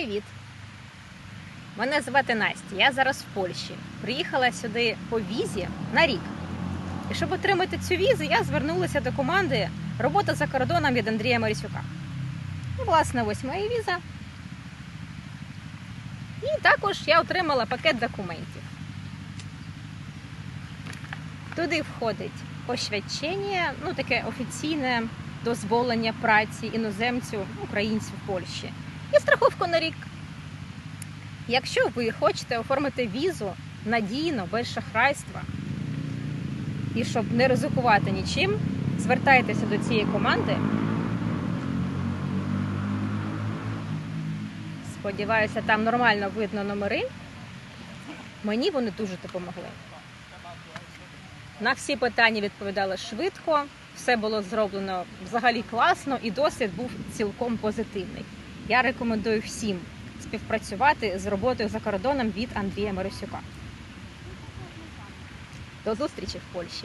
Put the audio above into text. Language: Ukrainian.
Привіт! Мене звати Настя. Я зараз в Польщі. Приїхала сюди по візі на рік. І щоб отримати цю візу, я звернулася до команди Робота за кордоном від Андрія Марісюка. І, власне, ось моя віза. І також я отримала пакет документів. Туди входить посвячення, ну таке офіційне дозволення праці іноземцю, українцю в Польщі. І страховку на рік. Якщо ви хочете оформити візу надійно, без шахрайства, і щоб не ризикувати нічим, звертайтеся до цієї команди. Сподіваюся, там нормально видно номери. Мені вони дуже допомогли. На всі питання відповідали швидко, все було зроблено взагалі класно, і досвід був цілком позитивний. Я рекомендую всім співпрацювати з роботою за кордоном від Андрія Марисюка. До зустрічі в Польщі!